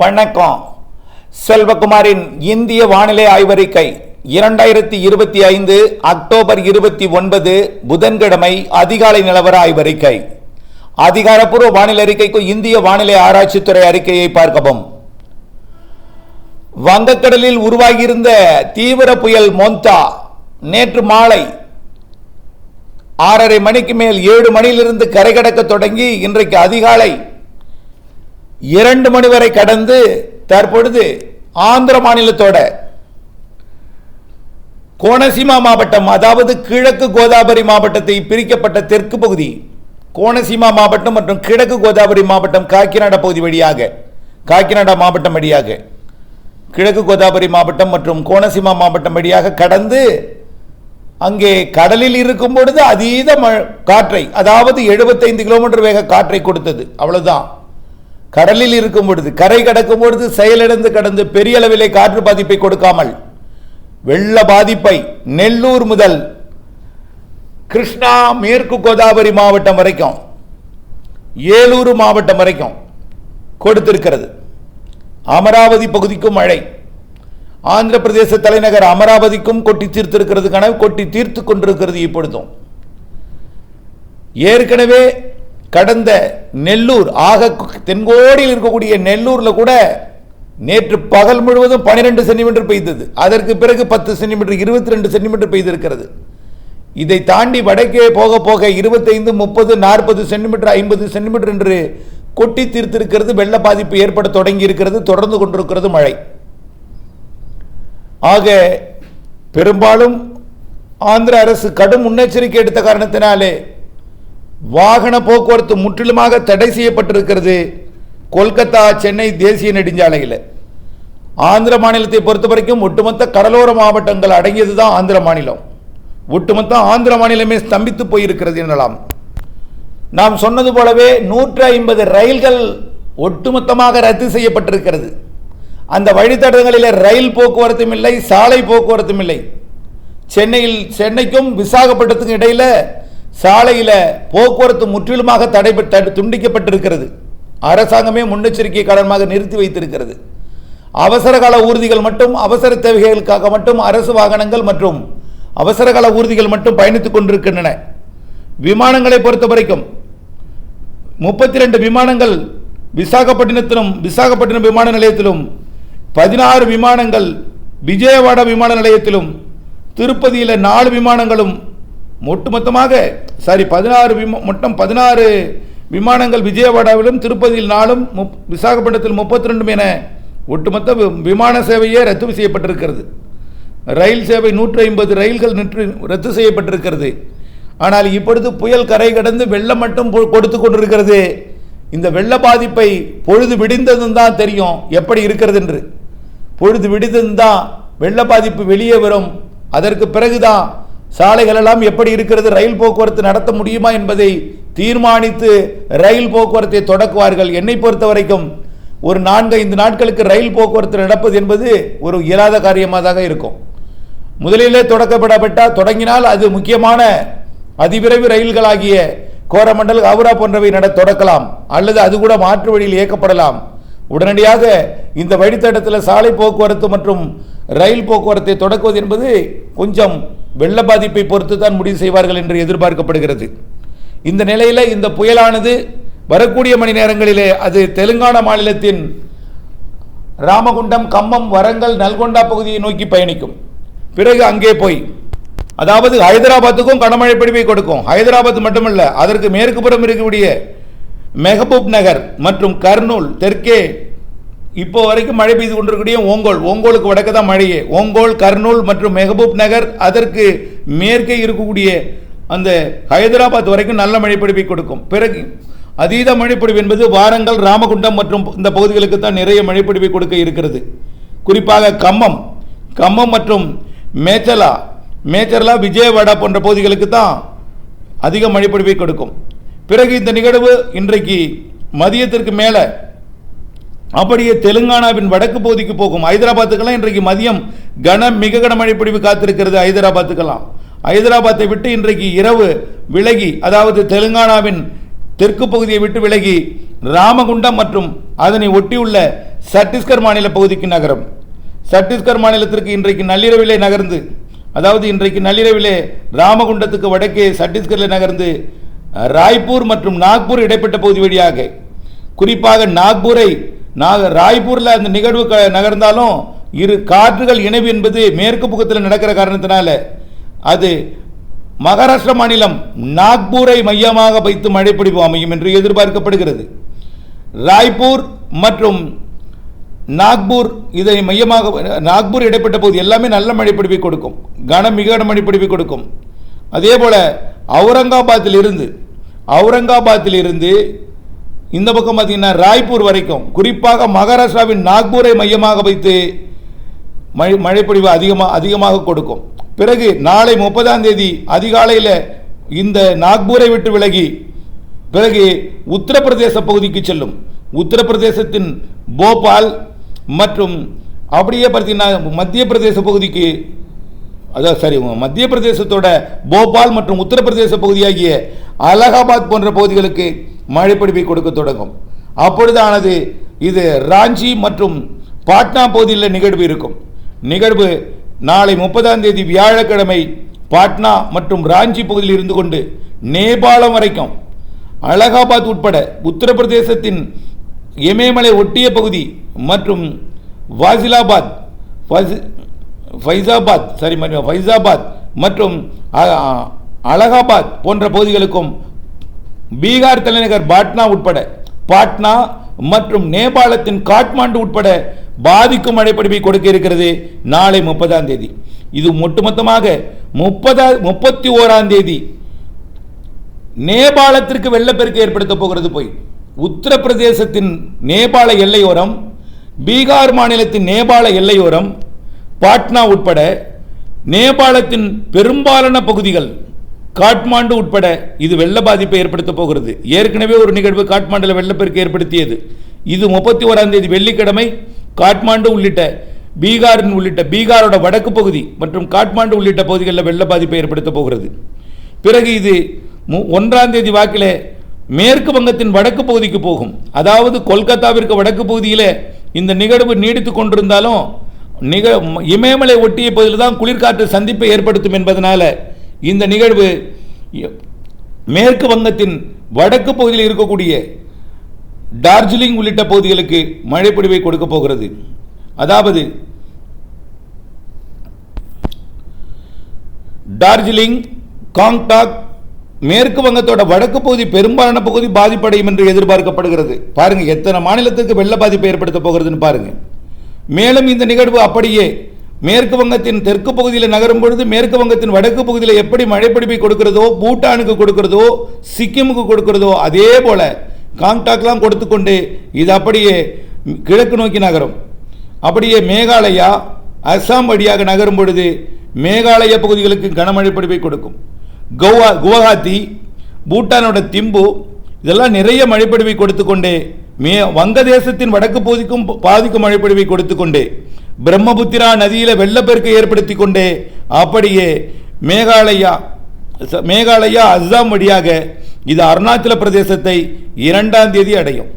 வணக்கம். செல்வகுமாரின் இந்திய வானிலை ஆய்வறிக்கை இரண்டாயிரத்தி இருபத்தி ஐந்து அக்டோபர் இருபத்தி ஒன்பது புதன்கிழமை அதிகாலை நிலவர ஆய்வறிக்கை. அதிகாரப்பூர்வ வானிலை அறிக்கைக்கு இந்திய வானிலை ஆராய்ச்சித்துறை அறிக்கையை பார்க்கவும். வங்கக்கடலில் உருவாகியிருந்த தீவிர புயல் மோந்தா நேற்று மாலை ஆறரை மணிக்கு மேல் ஏழு மணியிலிருந்து கரை கடக்க தொடங்கி இன்றைக்கு அதிகாலை இரண்டு மணி வரை கடந்து தற்பொழுது ஆந்திர மாநிலத்தோட கோணசீமா மாவட்டம் அதாவது கிழக்கு கோதாவரி மாவட்டத்தை பிரிக்கப்பட்ட தெற்கு பகுதி கோனசீமா மாவட்டம் மற்றும் கிழக்கு கோதாவரி மாவட்டம் காக்கிநாடா பகுதி வழியாக காக்கிநாடா மாவட்டம் வழியாக கிழக்கு கோதாவரி மாவட்டம் மற்றும் கோனசீமா மாவட்டம் வழியாக கடந்து அங்கே கடலில் இருக்கும் பொழுது அதீத ம- காற்றை அதாவது 75 கிலோமீட்டர் வேக காற்றை கொடுத்தது. அவ்வளவுதான். கடலில் இருக்கும் பொழுது கரை கடக்கும் பொழுது செயலிழந்து கடந்து பெரிய அளவிலே காற்று பாதிப்பை கொடுக்காமல் வெள்ள பாதிப்பை நெல்லூர் முதல் கிருஷ்ணா மேற்கு கோதாவரி மாவட்டம் வரைக்கும் ஏலூர் மாவட்டம் வரைக்கும் கொடுத்திருக்கிறது. அமராவதி பகுதிக்கும் மழை. ஆந்திர பிரதேச தலைநகர் அமராவதிக்கும் கொட்டி தீர்த்திருக்கிறது கனவு கொட்டி தீர்த்து கொண்டிருக்கிறது இப்பொழுதும். ஏற்கனவே கடந்த நெல்லூர் ஆக தென்கோடியில் இருக்கக்கூடிய நெல்லூரில் கூட நேற்று பகல் முழுவதும் 12 சென்டிமீட்டர் பெய்தது. அதற்கு பிறகு பத்து சென்டிமீட்டர் இருபத்தி ரெண்டு சென்டிமீட்டர் பெய்திருக்கிறது. இதை தாண்டி வடக்கே போக போக இருபத்தைந்து முப்பது நாற்பது சென்டிமீட்டர் ஐம்பது சென்டிமீட்டர் என்று கொட்டி தீர்த்திருக்கிறது. வெள்ள பாதிப்பு ஏற்பட தொடங்கி இருக்கிறது தொடர்ந்து கொண்டிருக்கிறது மழை. ஆக பெரும்பாலும் ஆந்திர அரசு கடும் முன்னெச்சரிக்கை எடுத்த காரணத்தினாலே வாகன போக்குவரத்து முற்றிலுமாக தடை செய்யப்பட்டிருக்கிறது. கொல்கத்தா சென்னை தேசிய நெடுஞ்சாலையில். ஆந்திர மாநிலத்தை பொறுத்த வரைக்கும் ஒட்டுமொத்த கடலோர மாவட்டங்கள் அடங்கியது தான் ஆந்திர மாநிலம். ஒட்டுமொத்த ஆந்திர மாநிலமே ஸ்தம்பித்து போயிருக்கிறது எனலாம். நாம் சொன்னது போலவே நூற்றி ஐம்பது ரயில்கள் ஒட்டுமொத்தமாக ரத்து செய்யப்பட்டிருக்கிறது. அந்த வழித்தடங்களில் ரயில் போக்குவரத்தும் இல்லை சாலை போக்குவரத்தும் இல்லை. சென்னையில் சென்னைக்கும் விசாகப்பட்டினத்துக்கும் இடையில் சாலையில் போக்குவரத்து முற்றிலுமாக தடைபட்டு துண்டிக்கப்பட்டிருக்கிறது. அரசாங்கமே முன்னெச்சரிக்கை காரணமாக நிறுத்தி வைத்திருக்கிறது. அவசரகால ஊர்திகள் மட்டும் அவசர தேவைகளுக்காக மட்டும் அரசு வாகனங்கள் மற்றும் அவசரகால ஊர்திகள் மட்டும் பயணித்துக் கொண்டிருக்கின்றன. விமானங்களை பொறுத்த வரைக்கும் முப்பத்தி ரெண்டு விமானங்கள் விசாகப்பட்டினத்திலும் விசாகப்பட்டினம் விமான நிலையத்திலும் பதினாறு விமானங்கள் விஜயவாடா விமான நிலையத்திலும் திருப்பதியில் நாலு விமானங்களும் ஒட்டுமொத்தமாக சாரி பதினாறு விமா மொத்தம் பதினாறு விமானங்கள் விஜயவாடாவிலும் திருப்பதியில் நாளும் முப் விசாகப்பட்டினத்தில் முப்பத்தி ரெண்டும் என ஒட்டுமொத்த வி- விமான சேவையே ரத்து செய்யப்பட்டிருக்கிறது. ரயில் சேவை நூற்றி ஐம்பது ரயில்கள் நின்று ரத்து செய்யப்பட்டிருக்கிறது. ஆனால் இப்பொழுது புயல் கரை கடந்து வெள்ளம் மட்டும் கொடுத்து கொண்டிருக்கிறது. இந்த வெள்ள பாதிப்பை பொழுது விடிந்ததும் தான் தெரியும் எப்படி இருக்கிறது என்று. பொழுது விடிந்ததும் தான் வெள்ள பாதிப்பு வெளியே வரும். அதற்கு பிறகுதான் சாலைகள் எல்லாம் எப்படி இருக்கிறது? ரயில் போக்குவரத்து நடத்த முடியுமா என்பதை தீர்மானித்து ரயில் போக்குவரத்தை தொடக்குவார்கள். என்னை பொறுத்த வரைக்கும் ஒரு நான்கு ஐந்து நாட்களுக்கு ரயில் போக்குவரத்து நடப்பது என்பது ஒரு இயலாத காரியமாக இருக்கும். முதலிலே தொடக்கப்படப்பட்டால் தொடங்கினால் அது முக்கியமான அதிவிரைவு ரயில்களாகிய கோரமண்டல் ஹவுரா போன்றவை நட தொடக்கலாம். அல்லது அது கூட மாற்று வழியில் இயக்கப்படலாம். உடனடியாக இந்த வழித்தடத்தில் சாலை போக்குவரத்து மற்றும் ரயில் போக்குவரத்தை தொடக்குவது என்பது கொஞ்சம் வெள்ள பாதிப்பை பொறுத்து தான் முடிவு செய்வார்கள் என்று எதிர்பார்க்கப்படுகிறது. இந்த நிலையில் இந்த புயலானது வரக்கூடிய மணி நேரங்களிலே அது தெலுங்கானா மாநிலத்தின் ராமகுண்டம் கம்மம் வரங்கல் நல்கொண்டா பகுதியை நோக்கி பயணிக்கும். பிறகு அங்கே போய் அதாவது ஹைதராபாத்துக்கும் கனமழை பிடிப்பை கொடுக்கும். ஹைதராபாத் மட்டுமல்ல அதற்கு மேற்கு புறம் இருக்கக்கூடிய மெஹபூப் நகர் மற்றும் கர்னூல் தெற்கே இப்போ வரைக்கும் மழை பெய்து கொண்டிருக்கக்கூடிய ஓங்கோல். ஓங்கோலுக்கு வடக்கு தான் மழையே. ஓங்கோல் கர்னூல் மற்றும் மெஹபூப் நகர் அதற்கு மேற்கே இருக்கக்கூடிய அந்த ஹைதராபாத் வரைக்கும் நல்ல மழைப்பிடிப்பை கொடுக்கும். பிறகு அதீத மழைப்பிடிவு என்பது வாரங்கள் ராமகுண்டம் மற்றும் இந்த பகுதிகளுக்கு தான் நிறைய மழைப்பிடிப்பை கொடுக்க இருக்கிறது. குறிப்பாக கம்மம். கம்மம் மற்றும் மேச்சலா. மேச்சலா விஜயவாடா போன்ற பகுதிகளுக்கு தான் அதிக மழைப்பிடிப்பை கொடுக்கும். பிறகு இந்த நிகழ்வு இன்றைக்கு மதியத்திற்கு மேலே அப்படியே தெலுங்கானாவின் வடக்கு பகுதிக்கு போகும் ஹைதராபாத்துக்கெல்லாம் இன்றைக்கு மதியம் கன மிக கனமழை பொழிவு காத்திருக்கிறது ஹைதராபாத்துக்கெல்லாம் ஹைதராபாத்தை விட்டு இன்றைக்கு இரவு விலகி அதாவது தெலுங்கானாவின் தெற்கு பகுதியை விட்டு விலகி ராமகுண்டம் மற்றும் அதனை ஒட்டியுள்ள சத்தீஸ்கர் மாநில பகுதிக்கு நகரும். சத்தீஸ்கர் மாநிலத்திற்கு இன்றைக்கு நள்ளிரவிலே நகர்ந்து அதாவது இன்றைக்கு நள்ளிரவிலே ராமகுண்டத்துக்கு வடக்கே சத்தீஸ்கரில் நகர்ந்து ராய்ப்பூர் மற்றும் நாக்பூர் இடைப்பட்ட பகுதி வழியாக குறிப்பாக நாக்பூரை நாங்கள் ராய்ப்பூரில் அந்த நிகழ்வு க- நகர்ந்தாலும் இரு காற்றுகள் இணைவு என்பது மேற்கு பக்கத்தில் நடக்கிற காரணத்தினால அது மகாராஷ்டிரா மாநிலம் நாக்பூரை மையமாக வைத்து மழைப்பிடிப்பு அமையும் என்று எதிர்பார்க்கப்படுகிறது. ராய்ப்பூர் மற்றும் நாக்பூர் இதை மையமாக நாக்பூர் இடைப்பட்ட பகுதி எல்லாமே நல்ல மழைப்பிடிப்பை கொடுக்கும். கன மிக கன மழைப்பிடிப்பை கொடுக்கும். அதே போல் அவுரங்காபாத்தில் இருந்து அவுரங்காபாத்தில் இருந்து இந்த பக்கம் பார்த்தீங்கன்னா ராய்ப்பூர் வரைக்கும் குறிப்பாக மகாராஷ்டிராவின் நாக்பூரை மையமாக வைத்து மழை மழைப்பொழிவு அதிகமாக அதிகமாக கொடுக்கும். பிறகு நாளை முப்பதாம் தேதி அதிகாலையில் இந்த நாக்பூரை விட்டு விலகி பிறகு உத்தரப்பிரதேச பகுதிக்கு செல்லும். உத்தரப்பிரதேசத்தின் போபால் மற்றும் அப்படியே பார்த்தீங்கன்னா மத்திய பிரதேச பகுதிக்கு அதான் சரி மத்திய பிரதேசத்தோட போபால் மற்றும் உத்தரப்பிரதேச பகுதியாகிய அலகாபாத் போன்ற பகுதிகளுக்கு மழைப்பிடிப்பை கொடுக்க தொடங்கும். அப்பொழுதானது இது ராஞ்சி மற்றும் பாட்னா பகுதியில் நிகழ்வு இருக்கும். நிகழ்வு நாளை முப்பதாம் தேதி வியாழக்கிழமை பாட்னா மற்றும் ராஞ்சி பகுதியில் இருந்து கொண்டு நேபாளம் வரைக்கும். அலகாபாத் உட்பட உத்தரப்பிரதேசத்தின் இமயமலை ஒட்டிய பகுதி மற்றும் வாசிலாபாத் ஃபைசாபாத் சரி ஃபைசாபாத் மற்றும் அலகாபாத் போன்ற பகுதிகளுக்கும் பீகார் தலைநகர் பாட்னா உட்பட பாட்னா மற்றும் நேபாளத்தின் காட்மாண்டு உட்பட பாதிக்கும் மழைப்பிடிப்பை கொடுக்க இருக்கிறது நாளை முப்பதாம் தேதி. இது ஒட்டுமொத்தமாக முப்பதா முப்பத்தி ஓராம் தேதி நேபாளத்திற்கு வெள்ளப்பெருக்கு ஏற்படுத்த போகிறது போய் உத்தரப்பிரதேசத்தின் நேபாள எல்லையோரம் பீகார் மாநிலத்தின் நேபாள எல்லையோரம் பாட்னா உட்பட நேபாளத்தின் பெரும்பாலான பகுதிகள் காட்மாண்டு உட்பட இது வெள்ள பாதிப்பை ஏற்படுத்தப் போகிறது. ஏற்கனவே ஒரு நிகழ்வு காட்மாண்டில் வெள்ளப்பெருக்கு ஏற்படுத்தியது. இது முப்பத்தி ஓராம் தேதி வெள்ளிக்கிழமை காட்மாண்டு உள்ளிட்ட பீகாரின் உள்ளிட்ட பீகாரோட வடக்கு பகுதி மற்றும் காட்மாண்டு உள்ளிட்ட பகுதிகளில் வெள்ள பாதிப்பை ஏற்படுத்தப் போகிறது. பிறகு இது மு- ஒன்றாம் தேதி வாக்கில் மேற்கு வங்கத்தின் வடக்கு பகுதிக்கு போகும். அதாவது கொல்கத்தாவிற்கு வடக்கு பகுதியில் இந்த நிகழ்வு நீடித்து கொண்டிருந்தாலும் நிக இமயமலை ஒட்டிய பகுதியில் தான் குளிர்காற்று சந்திப்பை ஏற்படுத்தும் என்பதனால இந்த நிகழ்வு மேற்கு வங்கத்தின் வடக்கு பகுதியில் இருக்கக்கூடிய டார்ஜிலிங் உள்ளிட்ட பகுதிகளுக்கு மழைப்பொழிவை கொடுக்க போகிறது. அதாவது டார்ஜிலிங் காங்டாக் மேற்கு வங்கத்தோட வடக்கு பகுதி பெரும்பாலான பகுதி பாதிப்படையும் என்று எதிர்பார்க்கப்படுகிறது. பாருங்க எத்தனை மாநிலத்துக்கு வெள்ள பாதிப்பை ஏற்படுத்த போகிறதுன்னு பாருங்க. மேலும் இந்த நிகழ்வு அப்படியே மேற்கு வங்கத்தின் தெற்கு பகுதியில் நகரும் பொழுது மேற்கு வங்கத்தின் வடக்கு பகுதியில் எப்படி மழைப்பிடிப்பை கொடுக்கிறதோ பூட்டானுக்கு கொடுக்கிறதோ சிக்கிமுக்கு கொடுக்கிறதோ அதே போல காங்டாக்லாம் கொடுத்துக்கொண்டு இது அப்படியே கிழக்கு நோக்கி நகரும். அப்படியே மேகாலயா அஸ்ஸாம் வழியாக நகரும் பொழுது மேகாலய பகுதிகளுக்கு கனமழை பிடிப்பை கொடுக்கும். கோவா குவஹாத்தி பூட்டானோட திம்பு இதெல்லாம் நிறைய மழைப்பிடிவை கொடுத்து கொண்டே மே வங்கதேசத்தின் வடக்கு பகுதிக்கும் பாதிக்கும் மழைப்பிடிவை கொடுத்து கொண்டே பிரம்மபுத்திரா நதியில் வெள்ளப்பெருக்கை ஏற்படுத்தி கொண்டே அப்படியே மேகாலயா மேகாலயா அஸ்ஸாம் வழியாக இது அருணாச்சல பிரதேசத்தை இரண்டாம் தேதி அடையும்.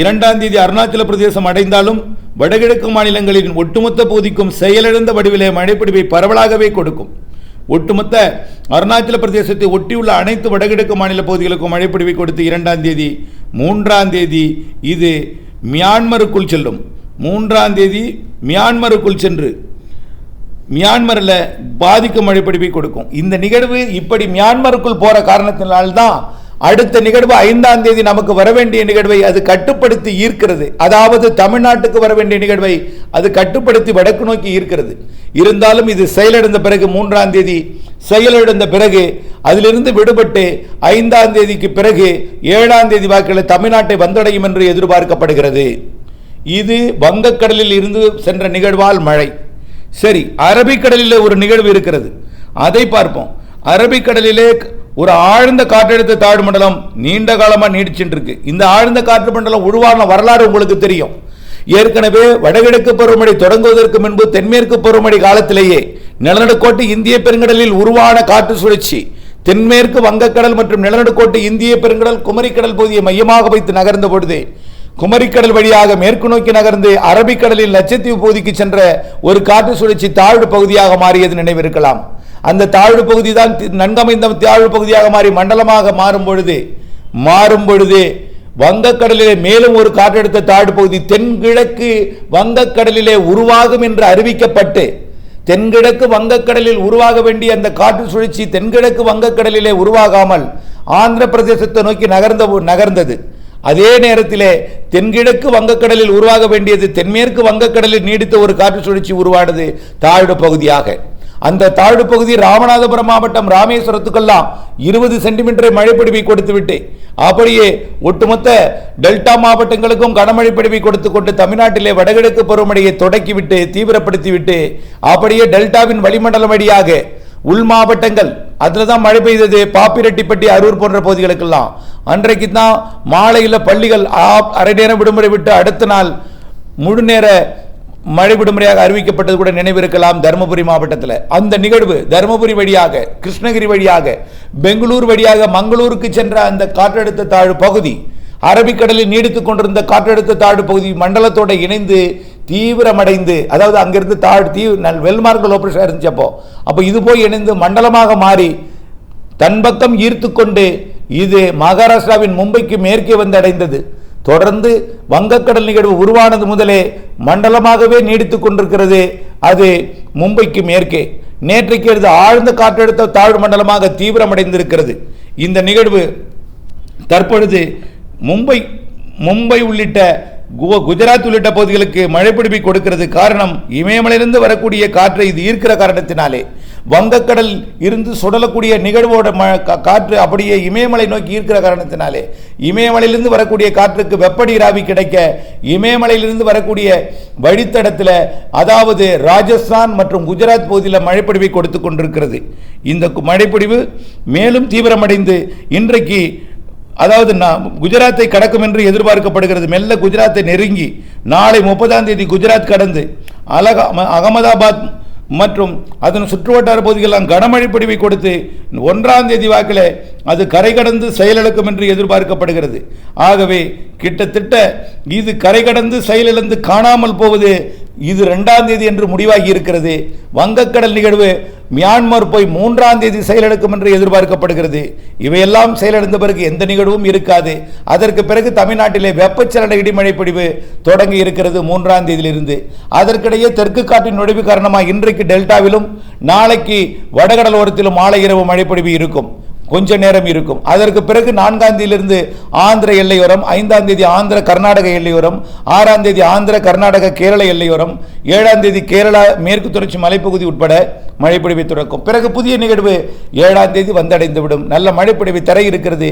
இரண்டாம் தேதி அருணாச்சல பிரதேசம் அடைந்தாலும் வடகிழக்கு மாநிலங்களின் ஒட்டுமொத்த பகுதிக்கும் செயலிழந்த வடிவிலே மழைப்பிடிப்பை பரவலாகவே கொடுக்கும். ஒட்டுமொத்த அருணாச்சல பிரதேசத்தை ஒட்டியுள்ள அனைத்து வடகிழக்கு மாநில பகுதிகளுக்கும் மழைப்பிடிவை கொடுத்து இரண்டாம் தேதி மூன்றாம் தேதி இது மியான்மருக்குள் செல்லும். மூன்றாம் தேதி மியான்மருக்குள் சென்று மியான்மரில் பாதிக்கும் மழைப்பிடிப்பை கொடுக்கும். இந்த நிகழ்வு இப்படி மியான்மருக்குள் போகிற காரணத்தினால்தான் அடுத்த நிகழ்வு ஐந்தாம் தேதி நமக்கு வர வேண்டிய நிகழ்வை அது கட்டுப்படுத்தி ஈர்க்கிறது. அதாவது தமிழ்நாட்டுக்கு வர வேண்டிய நிகழ்வை அது கட்டுப்படுத்தி வடக்கு நோக்கி ஈர்க்கிறது. இருந்தாலும் இது செயலிழந்த பிறகு மூன்றாம் தேதி செயலிழந்த பிறகு அதிலிருந்து விடுபட்டு ஐந்தாம் தேதிக்கு பிறகு ஏழாம் தேதி வாக்கில் தமிழ்நாட்டை வந்தடையும் என்று எதிர்பார்க்கப்படுகிறது. இது வங்கக்கடலில் இருந்து சென்ற நிகழ்வால் மழை. சரி அரபிக்கடலில் ஒரு நிகழ்வு இருக்கிறது. அதை பார்ப்போம். அரபிக்கடலிலே ஒரு ஆழ்ந்த காற்றழுத்த தாழ்வு மண்டலம் நீண்ட காலமாக நீடிச்சுட்டு இருக்கு இந்த ஆழ்ந்த காற்று மண்டலம் உருவான வரலாறு உங்களுக்கு தெரியும். ஏற்கனவே வடகிழக்கு பருவமழை தொடங்குவதற்கு முன்பு தென்மேற்கு பருவமழை காலத்திலேயே நிலநடுக்கோட்டு இந்திய பெருங்கடலில் உருவான காற்று சுழற்சி தென்மேற்கு வங்கக்கடல் மற்றும் நிலநடுக்கோட்டு இந்திய பெருங்கடல் குமரிக்கடல் பகுதியை மையமாக வைத்து நகர்ந்த பொழுது குமரிக்கடல் வழியாக மேற்கு நோக்கி நகர்ந்து அரபிக்கடலில் லட்சத்தீவு பகுதிக்கு சென்ற ஒரு காற்று சுழற்சி தாழ்வு பகுதியாக மாறியது நினைவிருக்கலாம். அந்த தாழ்வு பகுதி தான் நன்கமைந்த தாழ்வு பகுதியாக மாறி மண்டலமாக மாறும் பொழுது மாறும் பொழுது வங்கக்கடலிலே மேலும் ஒரு காற்றழுத்த தாழ்வு பகுதி தென்கிழக்கு வங்கக்கடலிலே உருவாகும் என்று அறிவிக்கப்பட்டு தென்கிழக்கு வங்கக்கடலில் உருவாக வேண்டிய அந்த காற்று சுழற்சி தென்கிழக்கு வங்கக்கடலிலே உருவாகாமல் ஆந்திர பிரதேசத்தை நோக்கி நகர்ந்த நகர்ந்தது. அதே நேரத்திலே தென்கிழக்கு வங்கக்கடலில் உருவாக வேண்டியது தென்மேற்கு வங்கக்கடலில் நீடித்த ஒரு காற்று சுழற்சி உருவானது தாழ்வு பகுதியாக. அந்த தாழ்வு பகுதி ராமநாதபுரம் மாவட்டம் ராமேஸ்வரத்துக்கெல்லாம் இருபது சென்டிமீட்டரை மழைப்பிடிவை கொடுத்துவிட்டு அப்படியே ஒட்டுமொத்த டெல்டா மாவட்டங்களுக்கும் கனமழை பிடிவை கொடுத்து கொண்டு தமிழ்நாட்டிலே வடகிழக்கு பருவமழையை தொடக்கிவிட்டு தீவிரப்படுத்திவிட்டு அப்படியே டெல்டாவின் வளிமண்டலம் வழியாக உள் மாவட்டங்கள் அதில் தான் மழை பெய்தது பாப்பிரெட்டிப்பட்டி அரூர் போன்ற பகுதிகளுக்கெல்லாம். அன்றைக்கு தான் மாலையில் பள்ளிகள் அரை நேரம் விடுமுறை விட்டு அடுத்த நாள் முழு நேர மழை விடுமுறையாக அறிவிக்கப்பட்டது கூட நினைவிருக்கலாம் தருமபுரி மாவட்டத்தில். அந்த நிகழ்வு தருமபுரி வழியாக கிருஷ்ணகிரி வழியாக பெங்களூர் வழியாக மங்களூருக்கு சென்ற அந்த காற்றழுத்த தாழ்வு பகுதி அரபிக்கடலில் நீடித்துக் கொண்டிருந்த காற்றழுத்த தாழ்வு பகுதி மண்டலத்தோடு இணைந்து தீவிரமடைந்து அதாவது அங்கிருந்து தாழ் தீ வெல்மார்க் லோ ப்ரெஷர் இருந்துச்சு அப்போ அப்போ இது போய் இணைந்து மண்டலமாக மாறி தன் பக்கம் ஈர்த்து கொண்டு இது மகாராஷ்டிராவின் மும்பைக்கு மேற்கே வந்து அடைந்தது தொடர்ந்து வங்கக்கடல் நிகழ்வு உருவானது முதலே மண்டலமாகவே நீடித்துக் கொண்டிருக்கிறது. அது மும்பைக்கு மேற்கே. நேற்றைக்கு இது ஆழ்ந்த காற்றழுத்த தாழ்வு மண்டலமாக தீவிரமடைந்திருக்கிறது. இந்த நிகழ்வு தற்பொழுது மும்பை மும்பை உள்ளிட்ட கு- குஜராத் உள்ளிட்ட பகுதிகளுக்கு மழைப்பிடிப்பை கொடுக்கிறது. காரணம் இமயமலையிலிருந்து வரக்கூடிய காற்றை இது ஈர்க்கிற காரணத்தினாலே. வங்கக்கடல் இருந்து சுடலக்கூடிய நிகழ்வோட ம கா- காற்று அப்படியே இமயமலை நோக்கி ஈர்க்கிற காரணத்தினாலே இமயமலையிலிருந்து வரக்கூடிய காற்றுக்கு வெப்பநீராவி கிடைக்க இமயமலையிலிருந்து வரக்கூடிய வழித்தடத்தில் அதாவது ராஜஸ்தான் மற்றும் குஜராத் பகுதியில் மழைப்பிடிவை கொடுத்து கொண்டிருக்கிறது. இந்த கு- மழைப்பிடிவு மேலும் தீவிரமடைந்து இன்றைக்கு அதாவது நான் குஜராத்தை கடக்கும் என்று எதிர்பார்க்கப்படுகிறது. மெல்ல குஜராத்தை நெருங்கி நாளை முப்பதாம் தேதி குஜராத் கடந்து அலகா அகமதாபாத் மற்றும் அதன் சுற்றுவட்டார பகுதிகளெல்லாம் கனமழை பொழிவை கொடுத்து ஒன்றாம் தேதி வாக்கில் அது கரை கடந்து செயலிழக்கும் என்று எதிர்பார்க்கப்படுகிறது. ஆகவே கிட்டத்தட்ட இது கரை கடந்து செயலிழந்து காணாமல் போவது இது ரெண்டாம் தேதி என்று முடிவாகி இருக்கிறது. வங்கக்கடல் நிகழ்வு மியான்மர் போய் மூன்றாம் தேதி செயலிழக்கும் என்று எதிர்பார்க்கப்படுகிறது. இவையெல்லாம் செயலிழந்த பிறகு எந்த நிகழ்வும் இருக்காது. அதற்கு பிறகு தமிழ்நாட்டிலே வெப்பச்சலன இடிமழை பிடிவு தொடங்கி இருக்கிறது மூன்றாம் தேதியிலிருந்து. அதற்கிடையே தெற்கு காற்றின் நுழைவு காரணமாக இன்றைக்கு டெல்டாவிலும் நாளைக்கு வடகடலோரத்திலும் மாலை இரவு மழைப்பொழிவு இருக்கும். கொஞ்ச நேரம் இருக்கும். அதற்கு பிறகு நான்காம் தேதியிலிருந்து ஆந்திர எல்லையோரம் ஐந்தாம் தேதி ஆந்திர கர்நாடக எல்லையோரம் ஆறாம் தேதி ஆந்திர கர்நாடக கேரள எல்லையோரம் ஏழாம் தேதி கேரளா மேற்கு தொடர்ச்சி மலைப்பகுதி உட்பட மழைப்பொழிவை தொடக்கும். பிறகு புதிய நிகழ்வு ஏழாம் தேதி வந்தடைந்துவிடும். நல்ல மழைப்பொழிவு தர இருக்கிறது.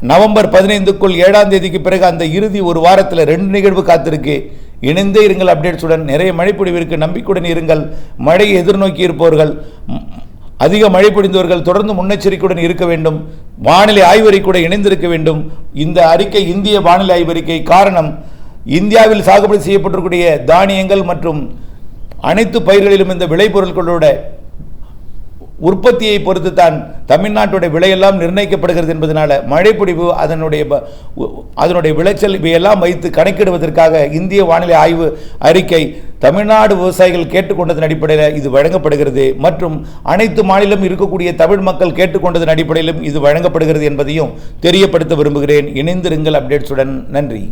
நவம்பர் பதினைந்துக்குள் ஏழாம் தேதிக்கு பிறகு அந்த இறுதி ஒரு வாரத்தில் ரெண்டு நிகழ்வு காத்திருக்கு. இணைந்தே இருங்கள் அப்டேட்ஸுடன். நிறைய மழைப்பொழிவிற்கு நம்பிக்கையுடன் இருங்கள். மழையை எதிர்நோக்கி இருப்பவர்கள் அதிக மழை பொழிந்தவர்கள் தொடர்ந்து முன்னெச்சரிக்கையுடன் இருக்க வேண்டும். வானிலை ஆய்வறிக்கையுடன் இணைந்திருக்க வேண்டும். இந்த அறிக்கை இந்திய வானிலை ஆய்வறிக்கை காரணம். இந்தியாவில் சாகுபடி செய்யப்பட்டிருக்கூடிய தானியங்கள் மற்றும் அனைத்து பயிர்களிலும் இந்த விளைபொருட்களோட உற்பத்தியை பொறுத்து தான் தமிழ்நாட்டுடைய விலையெல்லாம் நிர்ணயிக்கப்படுகிறது என்பதனால மழைப்பொடிவு அதனுடைய அதனுடைய விளைச்சல் இவையெல்லாம் வைத்து கணக்கிடுவதற்காக இந்திய வானிலை ஆய்வு அறிக்கை தமிழ்நாடு விவசாயிகள் கேட்டுக்கொண்டதன் அடிப்படையில் இது வழங்கப்படுகிறது. மற்றும் அனைத்து மாநிலம் இருக்கக்கூடிய தமிழ் மக்கள் கேட்டுக்கொண்டதன் அடிப்படையிலும் இது வழங்கப்படுகிறது என்பதையும் தெரியப்படுத்த விரும்புகிறேன். இணைந்திருங்கள் அப்டேட்ஸுடன். நன்றி.